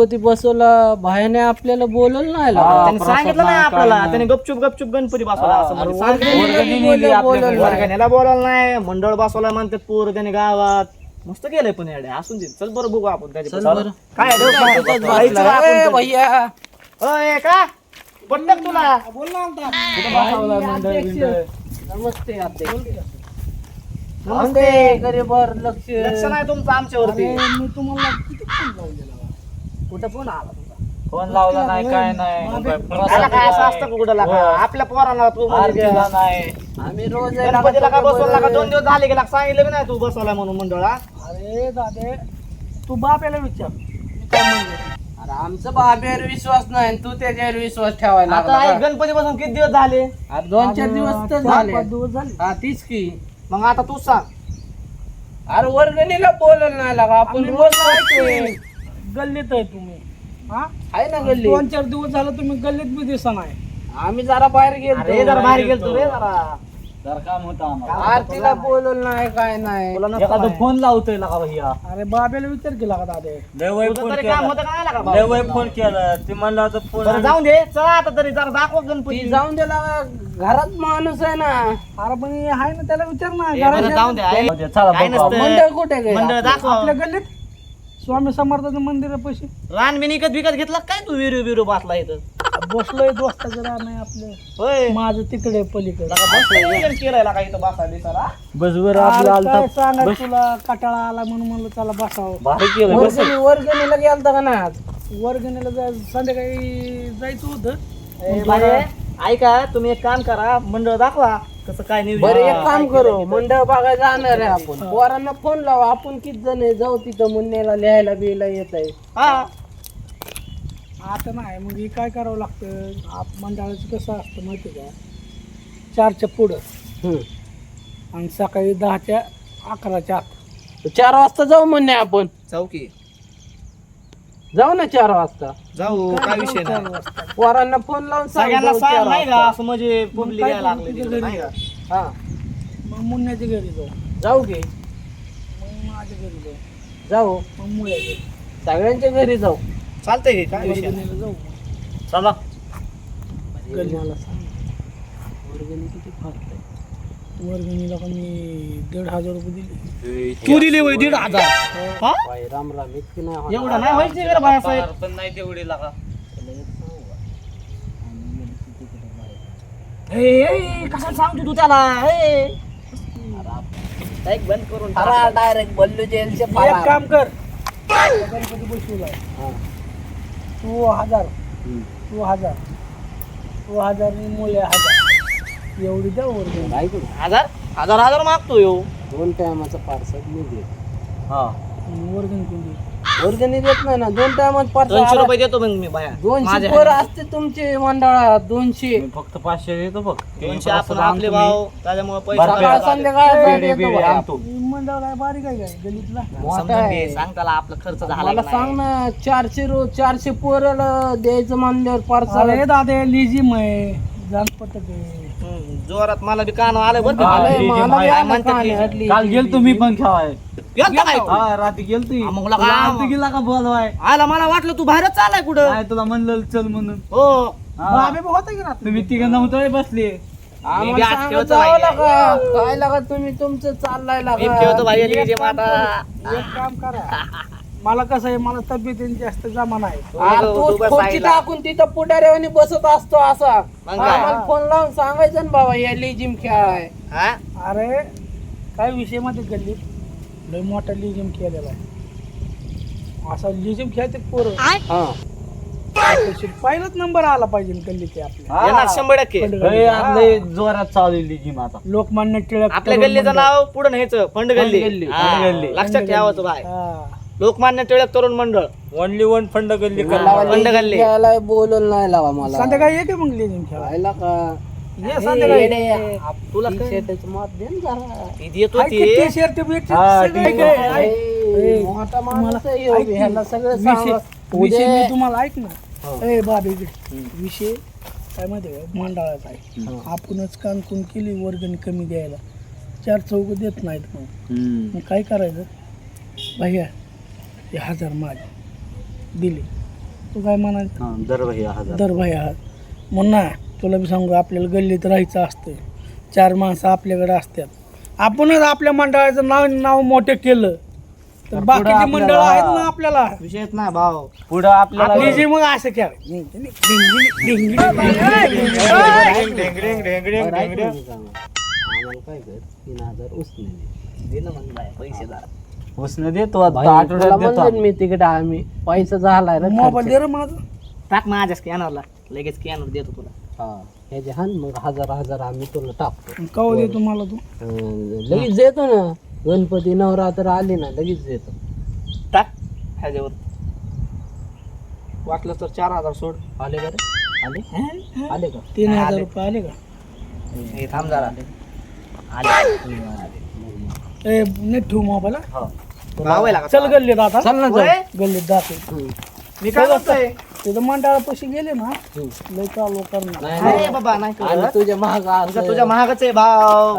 गणपती बसवला भायाने आपल्याला बोलल नाही. त्याने सांगितलं नाही आपल्याला त्याने गपचूप गपचूप गणपती बसवला असं म्हणजे सांगितलं. वर्गणी नेली बोललं- आपल्याकडे. नाही. वर्गणीला बोलायला नाही मंडळ बसवला म्हणतात पोर त्याने गावात मस्त केलंय पण येडे असून दे चल बरं बघू आपण त्याच्या. बरं. काय आहे, डोकं आहे? तिथंच जायचं बसला. आपण ए, कधी. भैया अय, का पटलं तुला कुठं बसवलं मंडळ बिंडळ? नमस्ते आते नमस्ते गरीबर लक्ष लक्ष नाही तुमचं आमच्यावरती मी तुम्हाला किती फोन लावलेला कुठं फोन आला तुमचा? फोन लावला नाही काय नाही त्याला काय असं असतं का कुठं लागा? आपल्या पोरांना तू म्हणजे आरतीला नाही. आम्ही रोज गणपतीला का बसवला का दोन दिवस झाले गेला. सांगितलं बी नाही तू बसवलाय म्हणून मंडळा. अरे दादे तू बाप याला विचार. मी काय म्हणलो? अरे आमचं बाब्यावर विश्वास नाही तू त्याच्यावर विश्वास ठेवायला आता लागला आई का? गणपती बसून किती दिवस झाले? अरे दोन चार दिवस तर चार झाले. पाच दिवस झाले. हा तीच की. मग आता तूच सांग. अरे वर्गणीला बोलल नाही लागा आपण बोलतोय. गल्लीत आहे तुम्ही. हा? आहे ना गल्ली. दोन चार दिवस झालं तुम्ही गल्लीत बी दिसा नाही. आम्ही जरा बाहेर अरे गेलो जरा बाहेर गेलतो रे जरा. जर काम होतं आम्हाला. आरतीला बोलल नाही काय नाही. एखादं. फोन लावतोय लका भैया. अरे बाब्याला विचार केला का दादे? तुझं फोन तरी काम केला होतं का नाही लागा लय भाऊ? वय फोन केला. ते म्हणलं होतं फोन बरं जाऊन दे. चला आता तरी जरा दाखव ती गणपती जाऊन दे घरात माणूस आहे ना. अरे पण हे आहे ना त्याला विचार ना. ए, बरं, घराच्या- जाऊन दे आहे. चला काय बघू आपण. नसतं. मंडळ कुठे गेलं? मंडळ दाखव. आपल्या गल्लीत? स्वामी समर्थाचं मंदिर आहे पैसे रान बिन विकत विकत घेतला काय तू विरू विरू बसला इथं? बसलोय दोस्ताचं रान आहे आपलं. होय. माझं तिकडे पलीकडे. केलंय लगा इथं बसा दिसाला बस बर अरे आपलं आलता. काय सांगा तुला कटाळा आला म्हणून म्हणलं चला बसावं. भारी केलं बस. वर्गणी वर्गणीला गेलता का नाही आज? वर्गणीला जा संध्याकाळी जायचं होतं. ए, ऐका तुम्ही एक काम करा मंडळ दाखवा कसं काय नियोजन बरं एक काम करू. मंडळ बघायला जाणार आहे आपण. पोरांना फोन लावा. आपण किती जण आहे? जाऊ तिथं मुन्नेला लिहायला बिहायला येत आहे. हा. आता नाही मग हे काय करावं लागतं? आप मंडळाचं कसं असतं माहिती का? चारच्या पुढं. आणि सकाळी दहाच्या अकराच्या आत. चार वाजता जाऊ म्हणणे आपण. चौकी जाऊ ना चार वाजता. जाऊ काय विषय नाही. पोरांना फोन लावून सांग सगळ्यांना जाऊ चार सांग नाही का वाजता. असं म्हणजे पब्लिक काय यायला करू लागले तिकडे, घरी? नाही का? हा. मग मुन्याच्या घरी जाऊ. जाऊ घे मग माझ्या घरी जाऊ. जाऊ. मग मुळ्या घरी. सगळ्यांच्या घरी जाऊ. चालतंय की काय विषय नाही. वर्गणीला जाऊ चला. मला सांग. वर्गणी किती फास्ट आहे वर्गणीला पण मी दीड हजार रुपये दिले तू दिली होय दीड हजार हा बाई राम राम इतकी नाही होणार. एवढं नाही व्हायची का रे बाळासाहेब पण नाही तेवढी लागा का? ए, ए, कशाला सांगतो तू त्याला ए. बंद करून टाक. डायरेक्ट बल्लू जेलचे एक. काम कर गणपती बसवलाय हा. तू हजार. तू हजार तू हजार आणि मुळे हजार एवढी द्या वर्गणी ऐक ना, हजार? हजार हजार मागतो यो. दोन टायमाचं पार्सल मी देत. हा. वर्गणी देत नाही ना. दोन टायमात दोनशे पार्सल रुपये देतो मग मी बाया. दोनशे माझ्या पोरं. असते तुमचे मंडळात दोनशे. मी फक्त पाचशे देतो बघ. दोनशे आपण आपले भाव त्याच्यामुळे सकाळ. संध्याकाळ. आणतो. मंडळ काय बारीक आहे काय? गलीतला? मोठा समजून आहे. घे, सांग त्याला आपला खर्च झाला मला का सांग नाही. ना चारशे रोज चारशे पोराला द्यायचं म्हणल्यावर पार्सल अरे दादे लिजिम आहे जानपट आहे. जोरात मला बी कान आलं बरं का? आलंय, आलं म्हणतात कान हटली. काल गेल तुम्ही पण खेळाय. गेलता काय तू? हा रात्री गेल का बोलवाय आला मला वाटलं तू बाहेरच चालाय कुठं? नाही तुला म्हणलं चल म्हणून. हो. हा. बाबे बघ होता की ना तुम्ही तिघं नव्हतं बसले. आम्हाला मी बी आज सांगत ठेवतो जावं बाई. लागा. काय लागा तुम्ही तुमचं चाललाय मी ठेवतो लागा भाई एक जे काम माता. कर, एक काम करा. मला कसं आहे मला तब्येतीने जास्त जमा नाही तू तू बस खुर्ची साईडला. टाकून तिथं पुढाऱ्यावानी बसत असतो असा मग काय? आम्हाला फोन लावून सांगायचं ना बाबा या लिजिम खेळाय हा? अरे काय विषयमध्ये गल्लीत लय मोठा लिजिम केलेला आहे असा लिजिम खेळते पोरं हा पहिलाच नंबर आला पाहिजे गल्लीचे आपल्या येणार शंभर टक्के हे आपले जोरात चालू जिम आता लोकमान्य टिळक आपल्या तरुण गल्लीचं मंडळ. नाव पुढे न्यायचं फंड गल्ली गल्ली. हा, फंड गल्ली. लक्षात ठेवायचं बाय हा. लोकमान्य टिळक तरुण मंडळ ओनली वन फंड गल्ली हा. बंद गल्ली. बोलवलं नाही लावा मला संध्याकाळी ये की मग खेळा खेळायला का ये ए, संध्याकाळी येडे, ये. आप- तुला काय? दे ना जरा. येतो हा. ए, ए, मोठा माणूस आहे ह्याला सगळं विषय सांगा. विषय उद्या- मी तुम्हाला ऐक हो. ना ए बाबी विषय काय माहिती आहे मंडळाचा आहे हो. आपणच कानकून केली वर्गणी कमी द्यायला चार चौक देत नाहीत मग मग काय करायचं भैया हे हजार माझे दिली तू काय म्हणाल हा, हजार दर भाई आहात म्हणून ना तुला बी सांगू आपल्याला गल्लीत राहायचं असतं चार माणसं आपल्याकडे असतात आपणच आपल्या मंडळाचं नाव नाव मोठं केलं तर बाकीची मंडळ आहेत ना आपल्याला विषयच नाही भाऊ पुढं आपल्याला आपली जी मग असं काय बरं, ऐक ना मी सांगू. आम्हाला काय कर तीन हजार उसने दे. दे ना मग बाय पैसे उसने देतो आता आठवड्यात देतो म्हणलं मी तिकडे आम्ही पैसा झालाय ना मोबाईल. दे रे माझं. टाक माझ्या स्कॅनरला लगेच स्कॅनर देतो तुला. हा. ह्याचे हान मग हजार हजार आम्ही तुला टाकतो. कवा देतो मला तू? अं, लगेच देतो ना. गणपती नवरात्र आले ना लगेच देतो. टाक ह्याच्यावर. वाटलं तर चार हजार सोड. आले का रे? आले? आले का? तीन हजार रुपये आले का? हे थांब जरा. आले. ए नेट ठेवू मोबाईल हा? चल गल्लीत आता चल ना? जाऊ गल्लीत हम्म. मी काय म्हणतोय तिथं मंडळापाशी गेले ना. लय चालू करणार नाही, अरे नाही. बाबा नाही आणि करत. तुझ्या महाग तुझ्या तुझ्या महागच आहे भाव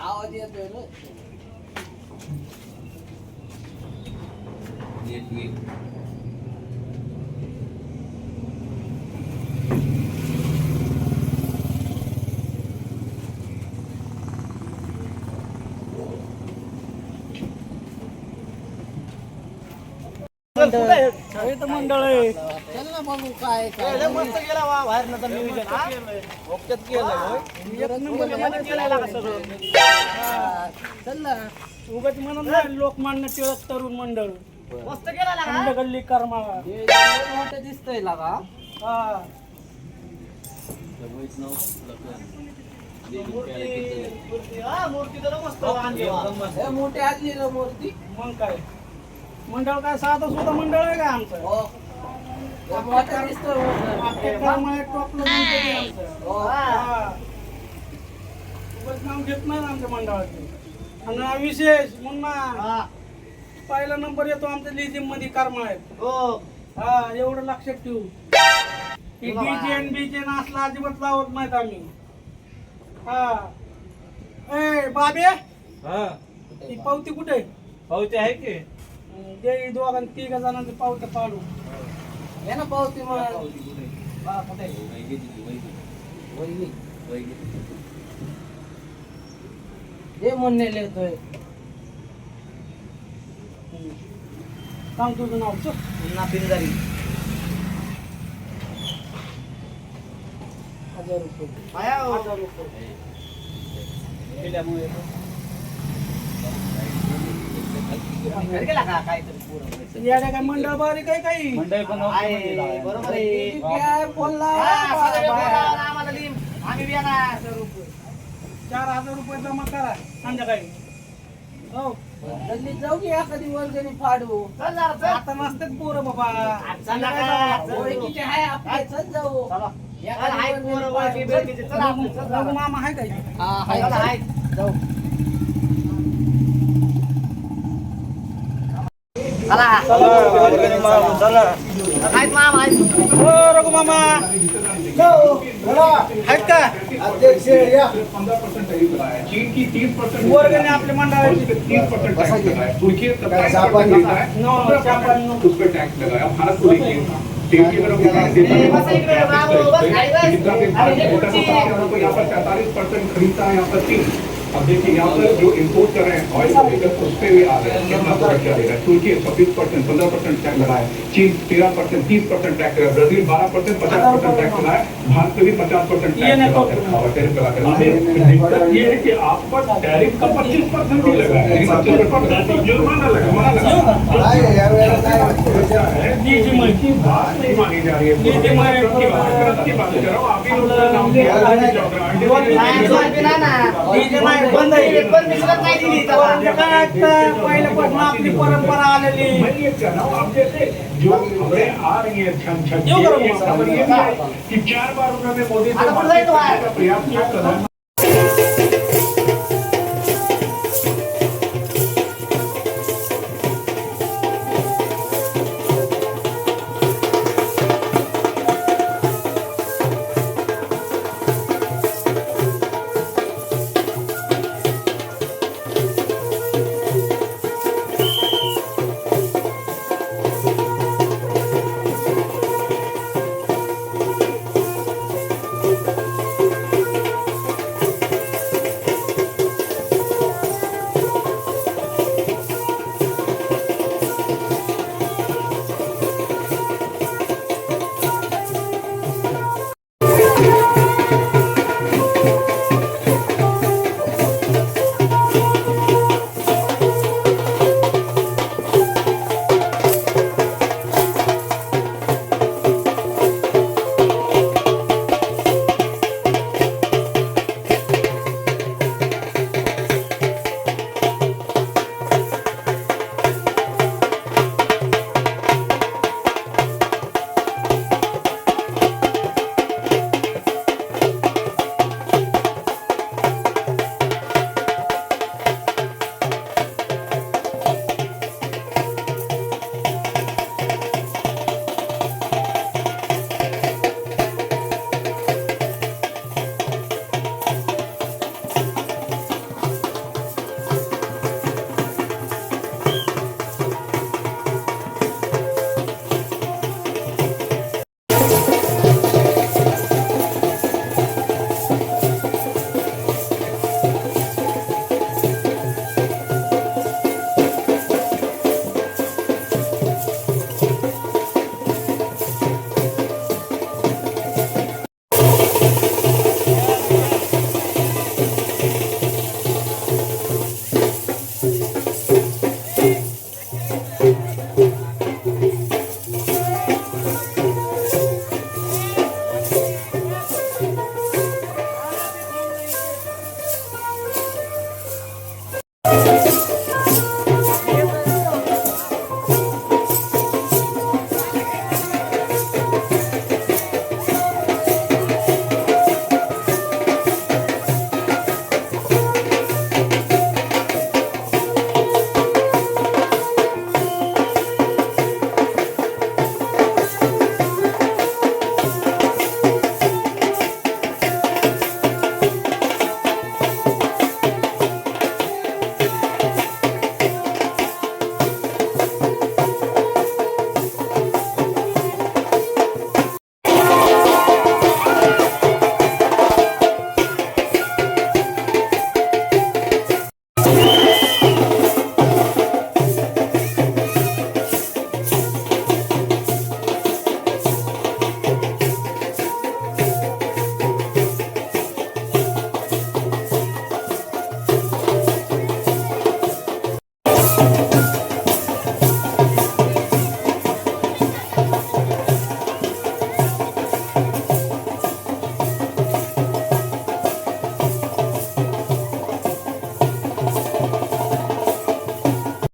आवाज येतोय ना इथं मंडळ आहे चल ना बघू काय काय मस्त गेला वा बाहेर नंतर नियोजन हा? उगाच म्हणून लोकमान्य टिळक तरुण मंडळ मस्त गेला गल्ली करमाळा मोठं दिसतंय लागा हा मूर्ती मूर्ती मूर्ती तर मस्त आणली ना मूर्ती मग काय मंडळ काय साधं सुद्धा मंडळ आहे का आमचं? हो. हे. दिसतोय टॉपलं आहे आमचं. हो. हा. नाव घेत नाही आमच्या मंडळाचे. आणि हा विशेष मुन्ना हा. पहिला नंबर येतो आमच्या लिजिममध्ये करमाळ्यात. हो. हा एवढं लक्षात ठेवू. डीजेन बीजेन असला अजिबात लावत नाहीत आम्ही. हा. ए बाबे. ती पावती कुठे पावते आहे की? दे दोघां तिघ जणांची पावत्या पाडू हे ना पावती मग वहिनी. हे म्हणणे लिहितोय सांग तुझं नाव चल. पुन्हा पिंजारी हजार रुपये आया हो. हजार रुपये गेला का काहीतरी पोरं? येड्या काय मंडळ बारीक आहे काही मंडई पण आहे, बरोबर आहे काय बोलला हा, सगळे बोलावं ना आम्हाला लिम. आम्ही बी येणार. चार हजार रुपये जमा करा संध्याकाळी हो गल्लीत जाऊ की एखादी वर्गणी फाडू चल जरा, चल. आता पोरं बाबा चला का? चल. ओळखीचे आहे आपले चल जाऊ चला. एखादी हाय वर्गणी पोरं, फाडू. ओळखी बिळखीचे. चला आपलं, चल रघु जरा. मामा आहे काही हा, हाय. चला, हाय. जाऊ चला. आहेत मामा, आहेत. रघु मामा. जाऊ आहेत का? पंद्रह परसेंट वर्गणी आपल्या मंडळाची. तीस पैंतालीस परसेंट खरीदता है यहाँ पर चीन अब देखिए यहाँ पर जो इम्पोर्ट कर रहे हैं ऑयल को लेकर उस पे भी आ रहे हैं। कितना सुरक्षा दे रहा है तुर्की छब्बीस परसेंट पंद्रह परसेंट टैक्स लगाया है। चीन तेरह परसेंट तीस परसेंट टैक्स लगाया ब्राज़ील बारह परसेंट पचास परसेंट टैक्स लगाया है। भारत पे भी पचास परसेंट ये टैक्स लगा है, लगा। दिक्कत ये है कि आप पर टैरिफ का पच्चीस परसेंट ही लगा है। जुर्माना लगा मना लगा। जी जी मैं की बात नहीं मानी जा रही है। मैं- रहा हूँ आप ही लोग का नाम लिया बंद आहे. काय पहिल्यापासून आपली परंपरा आलेली चार बार उन्होंने मोदी से प्रयास किया